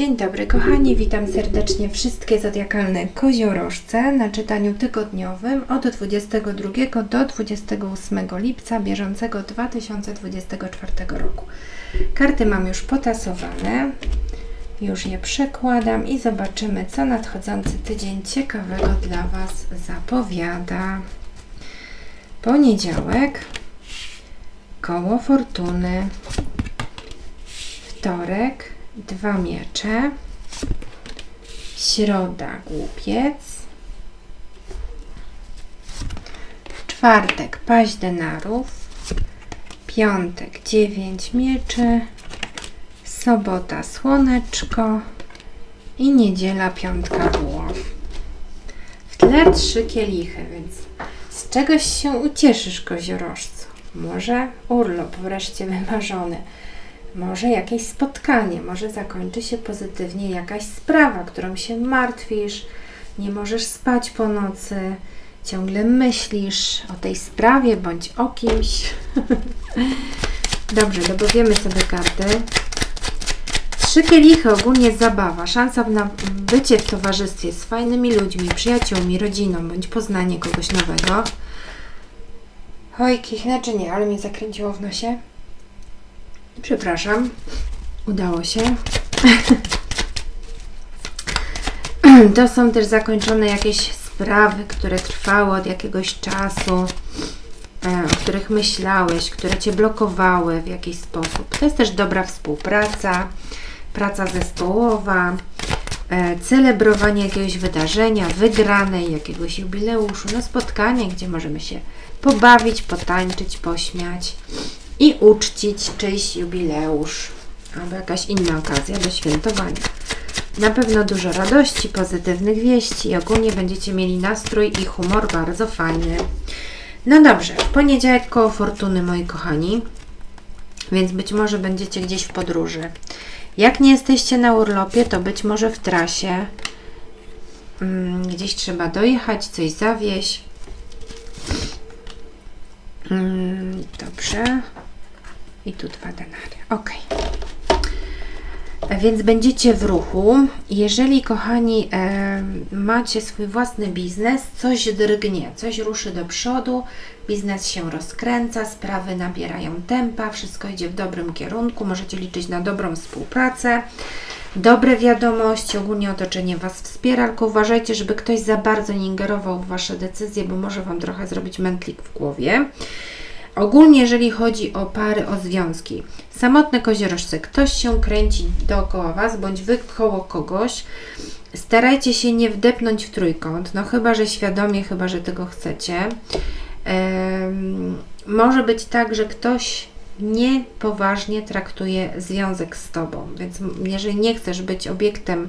Dzień dobry kochani, witam serdecznie wszystkie zodiakalne koziorożce na czytaniu tygodniowym od 22 do 28 lipca bieżącego 2024 roku. Karty mam już potasowane, już je przekładam i zobaczymy co nadchodzący tydzień ciekawego dla Was zapowiada. Poniedziałek, koło fortuny, wtorek, dwa miecze, środa, głupiec, czwartek, paź denarów, piątek, dziewięć mieczy, sobota, słoneczko i niedziela, piątka, buław. W tle trzy kielichy, więc z czegoś się ucieszysz, koziorożcu. Może urlop wreszcie wymarzony. Może jakieś spotkanie, może zakończy się pozytywnie jakaś sprawa, którą się martwisz, nie możesz spać po nocy, ciągle myślisz o tej sprawie bądź o kimś. Dobrze, dopowiemy sobie karty. Trzy kielichy ogólnie zabawa, szansa na bycie w towarzystwie z fajnymi ludźmi, przyjaciółmi, rodziną bądź poznanie kogoś nowego. Oj, kichnę czy nie, ale mnie zakręciło w nosie. Przepraszam, udało się. To są też zakończone jakieś sprawy, które trwały od jakiegoś czasu, e, o których myślałeś, które cię blokowały w jakiś sposób. To jest też dobra współpraca, praca zespołowa, e, celebrowanie jakiegoś wydarzenia, wygranej, jakiegoś jubileuszu, no spotkanie, gdzie możemy się pobawić, potańczyć, pośmiać i uczcić czyjś jubileusz albo jakaś inna okazja do świętowania. Na pewno dużo radości, pozytywnych wieści i ogólnie będziecie mieli nastrój i humor bardzo fajny. No dobrze, poniedziałek koło fortuny, moi kochani, więc być może będziecie gdzieś w podróży. Jak nie jesteście na urlopie, to być może w trasie. Mm, gdzieś trzeba dojechać, coś zawieźć. Mm, dobrze. I tu dwa denary. Ok. Więc będziecie w ruchu. Jeżeli, kochani, e, macie swój własny biznes, coś drgnie, coś ruszy do przodu, biznes się rozkręca, sprawy nabierają tempa, wszystko idzie w dobrym kierunku, możecie liczyć na dobrą współpracę, dobre wiadomości, ogólnie otoczenie Was wspiera, tylko uważajcie, żeby ktoś za bardzo nie ingerował w Wasze decyzje, bo może Wam trochę zrobić mętlik w głowie. Ogólnie, jeżeli chodzi o pary, o związki, samotne koziorożce, ktoś się kręci dookoła Was, bądź Wy koło kogoś, starajcie się nie wdepnąć w trójkąt, no chyba, że świadomie, chyba, że tego chcecie. Um, może być tak, że ktoś niepoważnie traktuje związek z Tobą, więc jeżeli nie chcesz być obiektem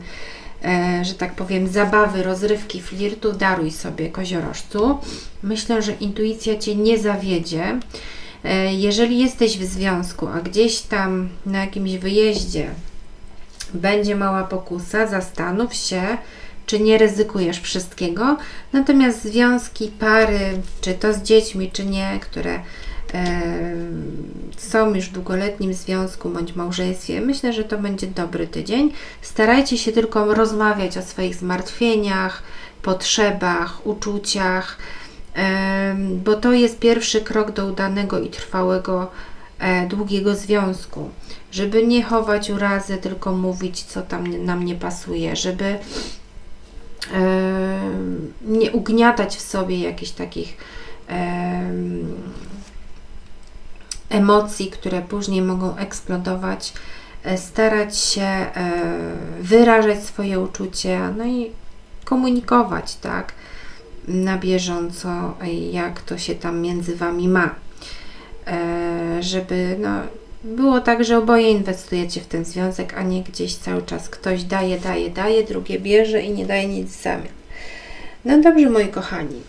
że tak powiem, zabawy, rozrywki, flirtu, daruj sobie koziorożcu. Myślę, że intuicja Cię nie zawiedzie. E, jeżeli jesteś w związku, a gdzieś tam na jakimś wyjeździe będzie mała pokusa, zastanów się, czy nie ryzykujesz wszystkiego. Natomiast związki, pary, czy to z dziećmi, czy nie, które są już w długoletnim związku bądź małżeństwie, myślę, że to będzie dobry tydzień. Starajcie się tylko rozmawiać o swoich zmartwieniach, potrzebach, uczuciach, bo to jest pierwszy krok do udanego i trwałego, e, długiego związku. Żeby nie chować urazy, tylko mówić, co tam nam nie pasuje, żeby nie ugniatać w sobie jakichś takich emocji, które później mogą eksplodować, e, starać się e, wyrażać swoje uczucia, no i komunikować, tak, na bieżąco, jak to się tam między Wami ma. E, żeby, no, było tak, że oboje inwestujecie w ten związek, a nie gdzieś cały czas ktoś daje, daje, daje, drugie bierze i nie daje nic w zamian. No dobrze, moi kochani.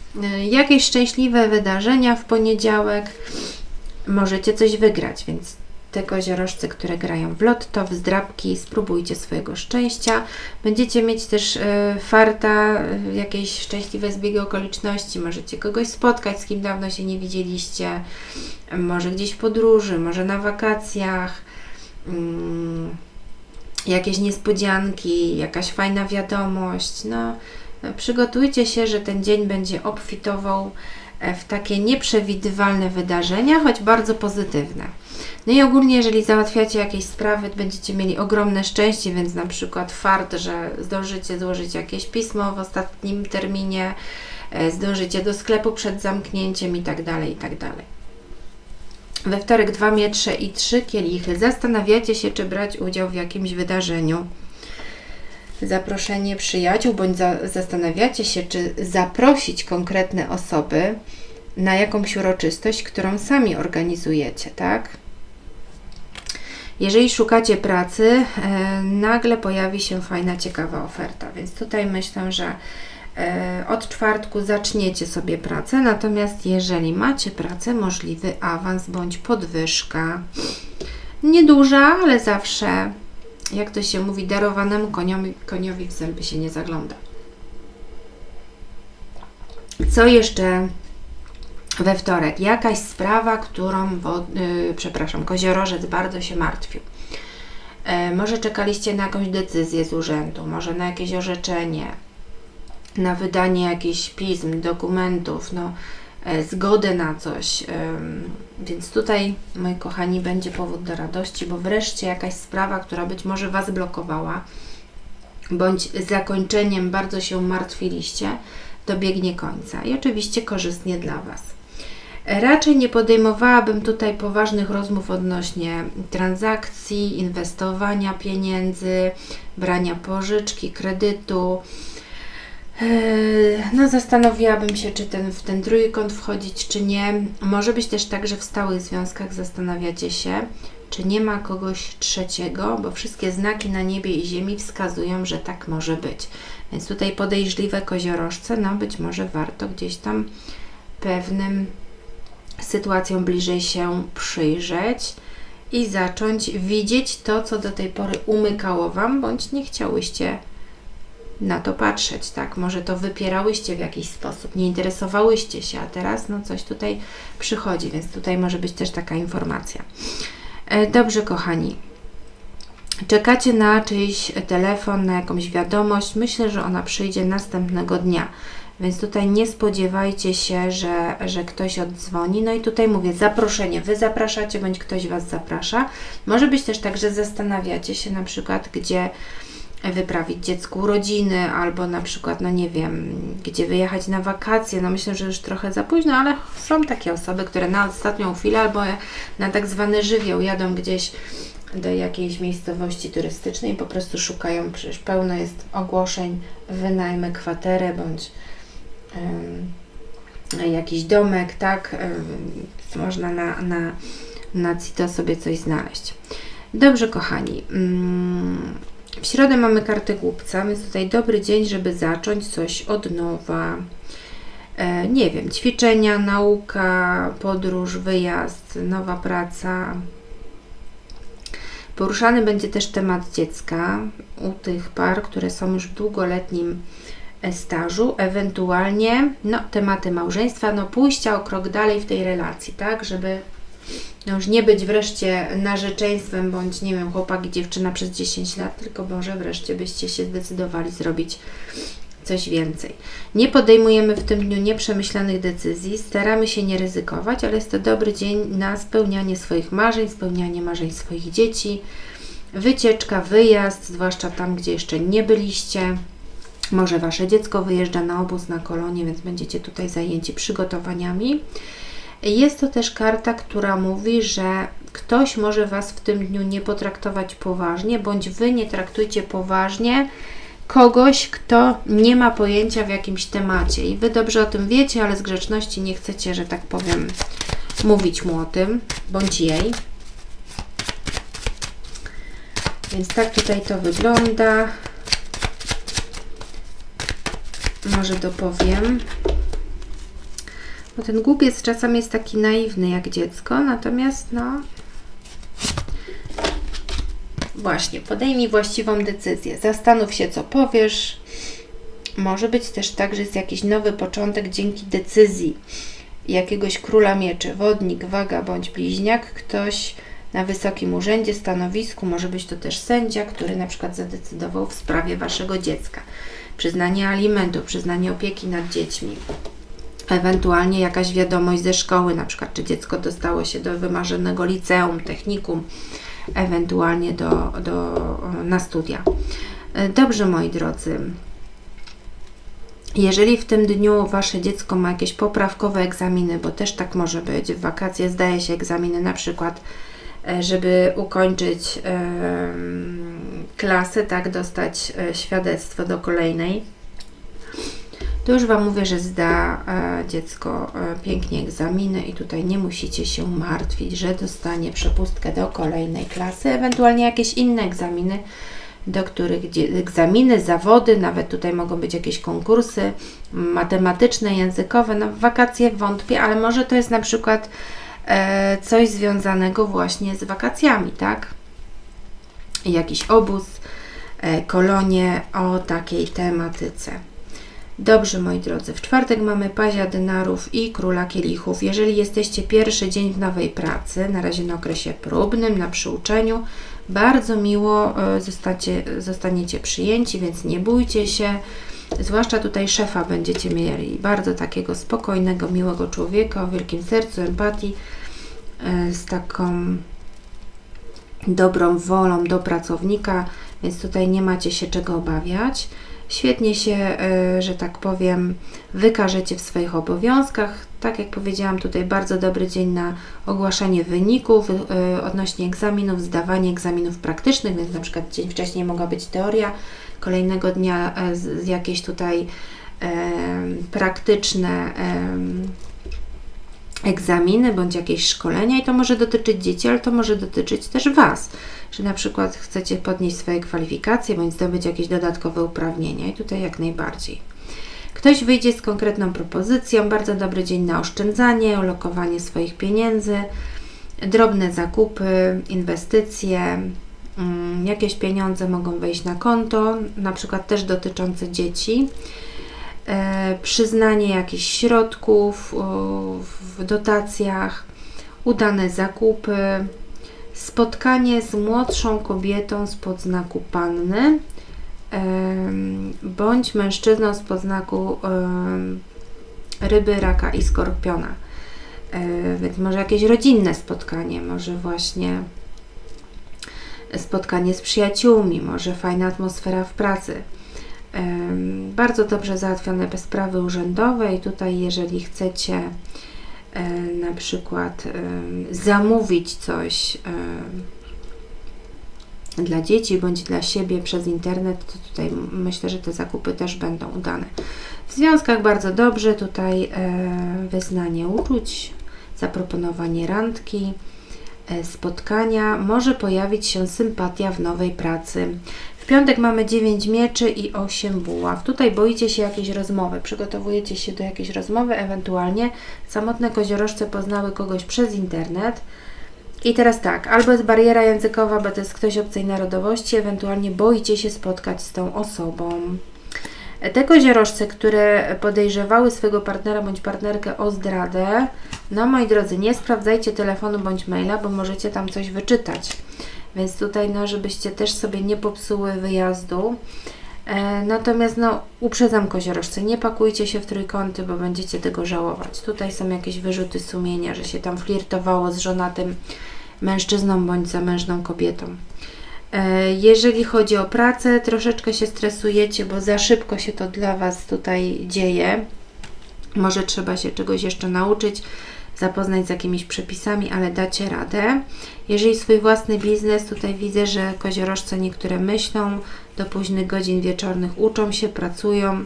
Jakieś szczęśliwe wydarzenia w poniedziałek możecie coś wygrać, więc te koziorożce, które grają w lotto, w zdrabki, spróbujcie swojego szczęścia. Będziecie mieć też y, farta, y, jakieś szczęśliwe zbiegi okoliczności. Możecie kogoś spotkać, z kim dawno się nie widzieliście, może gdzieś w podróży, może na wakacjach. Mm, jakieś niespodzianki, jakaś fajna wiadomość. No, no, przygotujcie się, że ten dzień będzie obfitował e, w takie nieprzewidywalne wydarzenia, choć bardzo pozytywne. No i ogólnie, jeżeli załatwiacie jakieś sprawy, będziecie mieli ogromne szczęście, więc na przykład fart, że zdążycie złożyć jakieś pismo w ostatnim terminie, e, zdążycie do sklepu przed zamknięciem i tak dalej, i tak. We wtorek dwa miecze i trzy kielichy. Zastanawiacie się, czy brać udział w jakimś wydarzeniu. Zaproszenie przyjaciół, bądź za, zastanawiacie się, czy zaprosić konkretne osoby na jakąś uroczystość, którą sami organizujecie, tak? Jeżeli szukacie pracy, e, nagle pojawi się fajna, ciekawa oferta, więc tutaj myślę, że e, od czwartku zaczniecie sobie pracę, natomiast jeżeli macie pracę, możliwy awans bądź podwyżka. Nieduża, ale zawsze, jak to się mówi, darowanemu koniowi, koniowi w zęby się nie zagląda. Co jeszcze we wtorek? Jakaś sprawa, którą, wo, yy, przepraszam, koziorożec bardzo się martwił. E, może czekaliście na jakąś decyzję z urzędu, może na jakieś orzeczenie, na wydanie jakichś pism, dokumentów, no, zgodę na coś. Więc tutaj, moi kochani, będzie powód do radości, bo wreszcie jakaś sprawa, która być może Was blokowała, bądź zakończeniem bardzo się martwiliście, dobiegnie końca i oczywiście korzystnie dla Was. Raczej nie podejmowałabym tutaj poważnych rozmów odnośnie transakcji, inwestowania pieniędzy, brania pożyczki, kredytu. Eee, no, zastanowiłabym się, czy ten, w ten trójkąt wchodzić, czy nie. Może być też tak, że w stałych związkach zastanawiacie się, czy nie ma kogoś trzeciego, bo wszystkie znaki na niebie i ziemi wskazują, że tak może być. Więc tutaj podejrzliwe koziorożce, no być może warto gdzieś tam pewnym sytuacją bliżej się przyjrzeć i zacząć widzieć to, co do tej pory umykało Wam, bądź nie chciałyście na to patrzeć, tak? Może to wypierałyście w jakiś sposób, nie interesowałyście się, a teraz no coś tutaj przychodzi, więc tutaj może być też taka informacja. E, dobrze, kochani. Czekacie na czyjś telefon, na jakąś wiadomość. Myślę, że ona przyjdzie następnego dnia. Więc tutaj nie spodziewajcie się, że, że ktoś oddzwoni. No i tutaj mówię, zaproszenie. Wy zapraszacie, bądź ktoś Was zaprasza. Może być też tak, że zastanawiacie się na przykład, gdzie wyprawić dziecku urodziny, albo na przykład, no nie wiem, gdzie wyjechać na wakacje. No myślę, że już trochę za późno, ale są takie osoby, które na ostatnią chwilę albo na tak zwany żywioł jadą gdzieś do jakiejś miejscowości turystycznej i po prostu szukają, przecież pełno jest ogłoszeń, wynajmę kwaterę bądź jakiś domek, tak? Można na, na, na CITO sobie coś znaleźć. Dobrze, kochani. Mm, w środę mamy kartę głupca, więc tutaj dobry dzień, żeby zacząć coś od nowa. E, nie wiem, ćwiczenia, nauka, podróż, wyjazd, nowa praca. Poruszany będzie też temat dziecka u tych par, które są już w długoletnim stażu, ewentualnie no, tematy małżeństwa, no pójścia o krok dalej w tej relacji, tak, żeby no, już nie być wreszcie narzeczeństwem, bądź nie wiem, chłopak i dziewczyna przez 10 lat, tylko może wreszcie byście się zdecydowali zrobić coś więcej. Nie podejmujemy w tym dniu nieprzemyślanych decyzji, staramy się nie ryzykować, ale jest to dobry dzień na spełnianie swoich marzeń, spełnianie marzeń swoich dzieci, wycieczka, wyjazd, zwłaszcza tam, gdzie jeszcze nie byliście, może Wasze dziecko wyjeżdża na obóz, na kolonie, więc będziecie tutaj zajęci przygotowaniami. Jest to też karta, która mówi, że ktoś może Was w tym dniu nie potraktować poważnie, bądź Wy nie traktujcie poważnie kogoś, kto nie ma pojęcia w jakimś temacie. I Wy dobrze o tym wiecie, ale z grzeczności nie chcecie, że tak powiem, mówić mu o tym, bądź jej. Więc tak tutaj to wygląda może dopowiem. Bo ten głupiec czasem jest taki naiwny jak dziecko, natomiast no właśnie, podejmij właściwą decyzję. Zastanów się, co powiesz. Może być też tak, że jest jakiś nowy początek dzięki decyzji jakiegoś króla mieczy, wodnik, waga bądź bliźniak. Ktoś na wysokim urzędzie, stanowisku, może być to też sędzia, który na przykład zadecydował w sprawie Waszego dziecka. Przyznanie alimentu, przyznanie opieki nad dziećmi, ewentualnie jakaś wiadomość ze szkoły, na przykład czy dziecko dostało się do wymarzonego liceum, technikum, ewentualnie do, do, na studia. E, Dobrze, moi drodzy. Jeżeli w tym dniu Wasze dziecko ma jakieś poprawkowe egzaminy, bo też tak może być, w wakacje zdaje się egzaminy na przykład, e, żeby ukończyć em, klasę, tak, dostać e, świadectwo do kolejnej, to już Wam mówię, że zda e, dziecko e, pięknie egzaminy i tutaj nie musicie się martwić, że dostanie przepustkę do kolejnej klasy, ewentualnie jakieś inne egzaminy, do których egzaminy, zawody, nawet tutaj mogą być jakieś konkursy matematyczne, językowe. No wakacje wątpię, ale może to jest na przykład e, coś związanego właśnie z wakacjami, tak? Jakiś obóz, kolonie o takiej tematyce. Dobrze, moi drodzy, w czwartek mamy pazia dynarów i króla kielichów. Jeżeli jesteście pierwszy dzień w nowej pracy, na razie na okresie próbnym, na przyuczeniu, bardzo miło e, zostacie, zostaniecie przyjęci, więc nie bójcie się. Zwłaszcza tutaj szefa będziecie mieli bardzo takiego spokojnego, miłego człowieka o wielkim sercu, empatii, e, z taką dobrą wolą do pracownika, więc tutaj nie macie się czego obawiać. Świetnie się, e, że tak powiem, wykażecie w swoich obowiązkach. Tak jak powiedziałam, tutaj bardzo dobry dzień na ogłaszanie wyników e, odnośnie egzaminów, zdawanie egzaminów praktycznych, więc na przykład dzień wcześniej mogła być teoria, kolejnego dnia e, jakieś tutaj praktyczne egzaminy bądź jakieś szkolenia i to może dotyczyć dzieci, ale to może dotyczyć też Was, że na przykład chcecie podnieść swoje kwalifikacje bądź zdobyć jakieś dodatkowe uprawnienia i tutaj jak najbardziej. Ktoś wyjdzie z konkretną propozycją, bardzo dobry dzień na oszczędzanie, ulokowanie swoich pieniędzy, drobne zakupy, inwestycje, mm, jakieś pieniądze mogą wejść na konto, na przykład też dotyczące dzieci e, przyznanie jakichś środków w dotacjach, udane zakupy, spotkanie z młodszą kobietą z podznaku panny bądź mężczyzną z podznaku ryby, raka i skorpiona. E, Więc może jakieś rodzinne spotkanie, może właśnie spotkanie z przyjaciółmi, może fajna atmosfera w pracy. Bardzo dobrze załatwione sprawy urzędowe i tutaj jeżeli chcecie na przykład em, zamówić coś em, dla dzieci bądź dla siebie przez internet, to tutaj myślę, że te zakupy też będą udane. W związkach bardzo dobrze, tutaj e, wyznanie uczuć, zaproponowanie randki, e, spotkania, może pojawić się sympatia w nowej pracy. W piątek mamy 9 mieczy i 8 buław. Tutaj boicie się jakiejś rozmowy, przygotowujecie się do jakiejś rozmowy, ewentualnie samotne koziorożce poznały kogoś przez internet. I teraz tak, albo jest bariera językowa, bo to jest ktoś obcej narodowości, ewentualnie boicie się spotkać z tą osobą. Te koziorożce, które podejrzewały swojego partnera bądź partnerkę o zdradę, no moi drodzy, nie sprawdzajcie telefonu bądź maila, bo możecie tam coś wyczytać. Więc tutaj, no, żebyście też sobie nie popsuły wyjazdu. E, natomiast, no, uprzedzam koziorożce, nie pakujcie się w trójkąty, bo będziecie tego żałować. Tutaj są jakieś wyrzuty sumienia, że się tam flirtowało z żonatym mężczyzną bądź zamężną kobietą. E, Jeżeli chodzi o pracę, troszeczkę się stresujecie, bo za szybko się to dla Was tutaj dzieje. Może trzeba się czegoś jeszcze nauczyć, zapoznać z jakimiś przepisami, ale dacie radę. Jeżeli swój własny biznes, tutaj widzę, że koziorożce niektóre myślą, do późnych godzin wieczornych uczą się, pracują,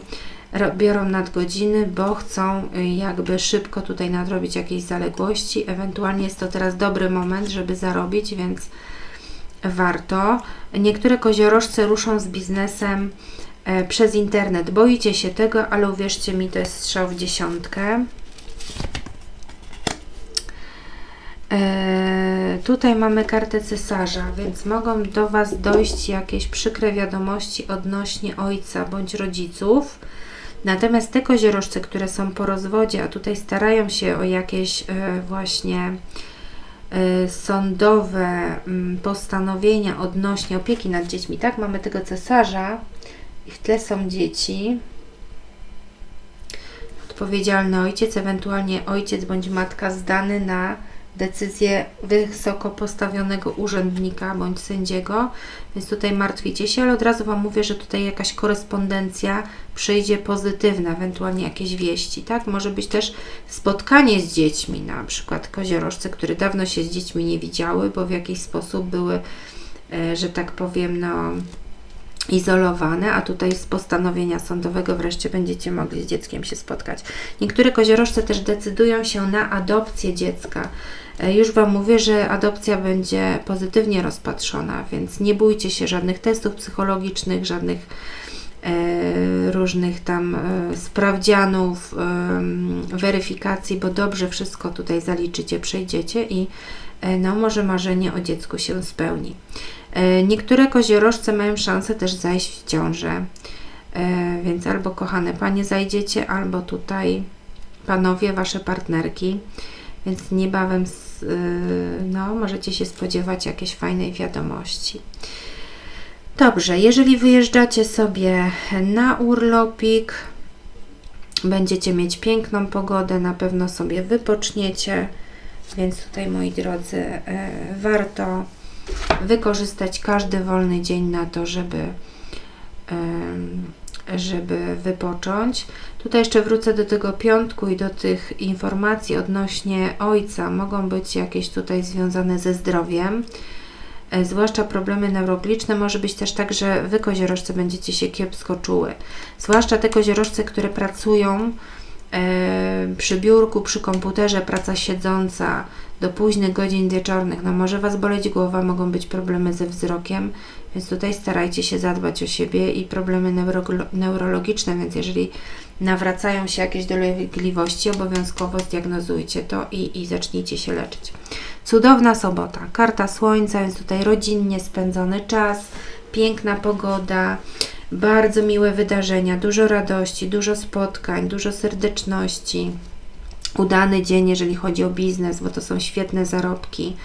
biorą nadgodziny, bo chcą y, jakby szybko tutaj nadrobić jakieś zaległości. Ewentualnie jest to teraz dobry moment, żeby zarobić, więc warto. Niektóre koziorożce ruszą z biznesem e, przez internet. Boicie się tego, ale uwierzcie mi, to jest strzał w dziesiątkę. E, tutaj mamy kartę cesarza, więc mogą do Was dojść jakieś przykre wiadomości odnośnie ojca bądź rodziców. Natomiast te koziorożce, które są po rozwodzie, a tutaj starają się o jakieś e, właśnie y, sądowe mm, postanowienia odnośnie opieki nad dziećmi. Tak, mamy tego cesarza i w tle są dzieci. Odpowiedzialny ojciec, ewentualnie ojciec bądź matka zdany na decyzję wysoko postawionego urzędnika bądź sędziego, więc tutaj martwicie się, ale od razu Wam mówię, że tutaj jakaś korespondencja przyjdzie pozytywna, ewentualnie jakieś wieści, tak? Może być też spotkanie z dziećmi, na przykład koziorożce, które dawno się z dziećmi nie widziały, bo w jakiś sposób były, e, że tak powiem, no izolowane, a tutaj z postanowienia sądowego wreszcie będziecie mogli z dzieckiem się spotkać. Niektóre koziorożce też decydują się na adopcję dziecka. E, Już Wam mówię, że adopcja będzie pozytywnie rozpatrzona, więc nie bójcie się żadnych testów psychologicznych, żadnych e, różnych tam e, sprawdzianów, weryfikacji, bo dobrze wszystko tutaj zaliczycie, przejdziecie i no może marzenie o dziecku się spełni. E, Niektóre koziorożce mają szansę też zajść w ciążę, e, więc albo kochane panie zajdziecie, albo tutaj panowie, wasze partnerki, więc niebawem y, no, możecie się spodziewać jakiejś fajnej wiadomości. Dobrze, jeżeli wyjeżdżacie sobie na urlopik, będziecie mieć piękną pogodę, na pewno sobie wypoczniecie, więc tutaj moi drodzy, e, warto wykorzystać każdy wolny dzień na to, żeby, żeby wypocząć. Tutaj jeszcze wrócę do tego piątku i do tych informacji odnośnie ojca. Mogą być jakieś tutaj związane ze zdrowiem, e, zwłaszcza problemy neurologiczne. Może być też tak, że wy koziorożce będziecie się kiepsko czuły. Zwłaszcza te koziorożce, które pracują przy biurku, przy komputerze, praca siedząca do późnych godzin wieczornych. No może Was boleć głowa, mogą być problemy ze wzrokiem, więc tutaj starajcie się zadbać o siebie i problemy neuro- neurologiczne, więc jeżeli nawracają się jakieś dolegliwości, obowiązkowo zdiagnozujcie to i, i zacznijcie się leczyć. Cudowna sobota, karta słońca, więc tutaj rodzinnie spędzony czas, piękna pogoda, bardzo miłe wydarzenia, dużo radości, dużo spotkań, dużo serdeczności. Udany dzień, jeżeli chodzi o biznes, bo to są świetne zarobki.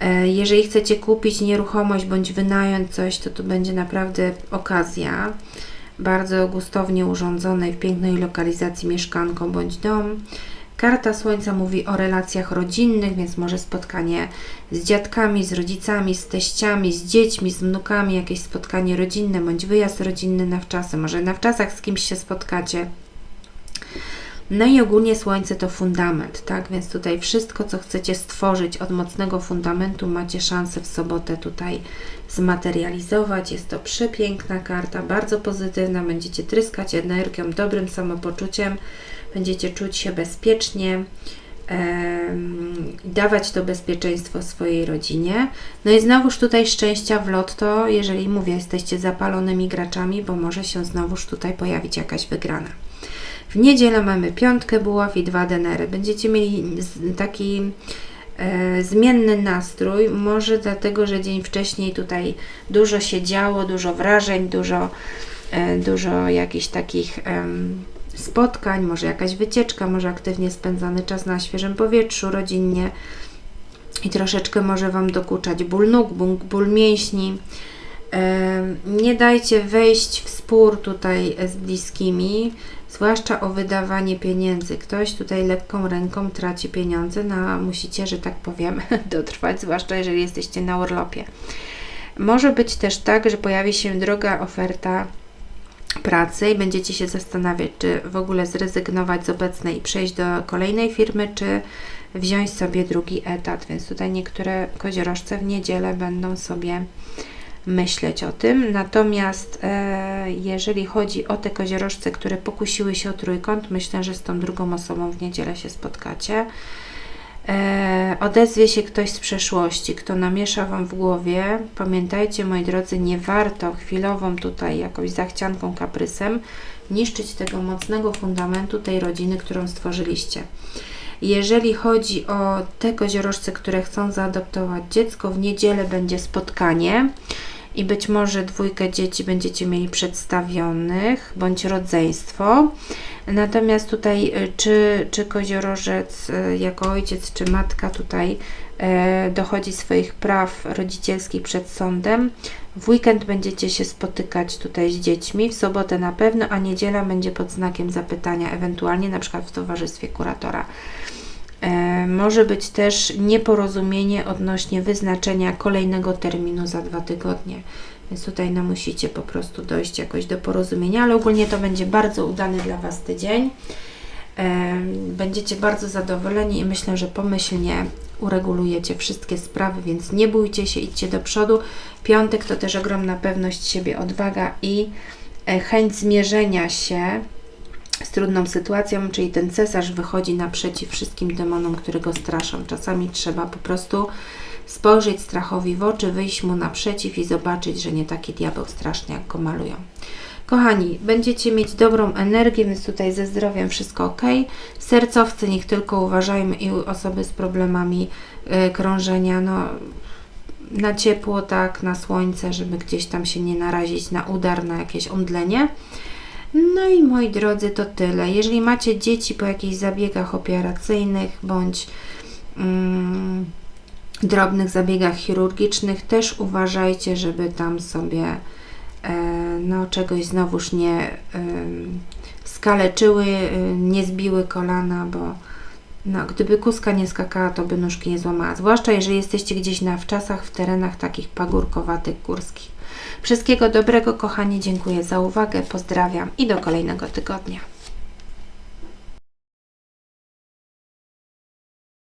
E, Jeżeli chcecie kupić nieruchomość bądź wynająć coś, to tu będzie naprawdę okazja. Bardzo gustownie urządzonej w pięknej lokalizacji mieszkanko bądź dom. Karta Słońca mówi o relacjach rodzinnych, więc może spotkanie z dziadkami, z rodzicami, z teściami, z dziećmi, z wnukami, jakieś spotkanie rodzinne bądź wyjazd rodzinny na wczasy. Może na wczasach z kimś się spotkacie. No i ogólnie Słońce to fundament, tak? Więc tutaj wszystko, co chcecie stworzyć od mocnego fundamentu, macie szansę w sobotę tutaj zmaterializować. Jest to przepiękna karta, bardzo pozytywna. Będziecie tryskać energią, dobrym samopoczuciem, będziecie czuć się bezpiecznie. dawać to bezpieczeństwo swojej rodzinie. No i znowuż tutaj szczęścia w lotto, jeżeli mówię, jesteście zapalonymi graczami, bo może się znowuż tutaj pojawić jakaś wygrana. W niedzielę mamy piątkę buław i dwa denery. Będziecie mieli taki e, zmienny nastrój, może dlatego, że dzień wcześniej tutaj dużo się działo, dużo wrażeń, dużo, e, dużo jakichś takich spotkań, może jakaś wycieczka, może aktywnie spędzany czas na świeżym powietrzu, rodzinnie i troszeczkę może Wam dokuczać ból nóg, ból, ból mięśni. Nie dajcie wejść w spór tutaj z bliskimi, zwłaszcza o wydawanie pieniędzy. Ktoś tutaj lekką ręką traci pieniądze, no a musicie, że tak powiem, dotrwać, zwłaszcza jeżeli jesteście na urlopie. Może być też tak, że pojawi się droga oferta pracy i będziecie się zastanawiać, czy w ogóle zrezygnować z obecnej i przejść do kolejnej firmy, czy wziąć sobie drugi etat. Więc tutaj niektóre koziorożce w niedzielę będą sobie myśleć o tym. Natomiast e, jeżeli chodzi o te koziorożce, które pokusiły się o trójkąt, myślę, że z tą drugą osobą w niedzielę się spotkacie. E, odezwie się ktoś z przeszłości, kto namiesza Wam w głowie. Pamiętajcie, moi drodzy, nie warto chwilową tutaj jakąś zachcianką, kaprysem niszczyć tego mocnego fundamentu tej rodziny, którą stworzyliście. Jeżeli chodzi o te koziorożce, które chcą zaadoptować dziecko, w niedzielę będzie spotkanie i być może dwójkę dzieci będziecie mieli przedstawionych, bądź rodzeństwo. Natomiast tutaj, y, czy, czy koziorożec y, jako ojciec, czy matka tutaj e, dochodzi swoich praw rodzicielskich przed sądem, w weekend będziecie się spotykać tutaj z dziećmi, w sobotę na pewno, a niedziela będzie pod znakiem zapytania, ewentualnie na przykład w towarzystwie kuratora. E, może być też nieporozumienie odnośnie wyznaczenia kolejnego terminu za dwa tygodnie. Więc tutaj no, musicie po prostu dojść jakoś do porozumienia, ale ogólnie to będzie bardzo udany dla Was tydzień. E, Będziecie bardzo zadowoleni i myślę, że pomyślnie uregulujecie wszystkie sprawy, więc nie bójcie się, idźcie do przodu. Piątek to też ogromna pewność siebie, odwaga i e, chęć zmierzenia się z trudną sytuacją, czyli ten cesarz wychodzi naprzeciw wszystkim demonom, które go straszą. Czasami trzeba po prostu spojrzeć strachowi w oczy, wyjść mu naprzeciw i zobaczyć, że nie taki diabeł straszny, jak go malują. Kochani, będziecie mieć dobrą energię, więc tutaj ze zdrowiem wszystko ok. Sercowcy niech tylko uważajmy i osoby z problemami y, krążenia, no na ciepło, tak, na słońce, żeby gdzieś tam się nie narazić na udar, na jakieś omdlenie. No i moi drodzy, to tyle. Jeżeli macie dzieci po jakichś zabiegach operacyjnych bądź mm, drobnych zabiegach chirurgicznych, też uważajcie, żeby tam sobie e, no, czegoś znowuż nie em, skaleczyły, y, nie zbiły kolana, bo no, gdyby kuska nie skakała, to by nóżki nie złamała. Zwłaszcza jeżeli jesteście gdzieś na wczasach, w terenach takich pagórkowatych, górskich. Wszystkiego dobrego, kochani. Dziękuję za uwagę. Pozdrawiam i do kolejnego tygodnia.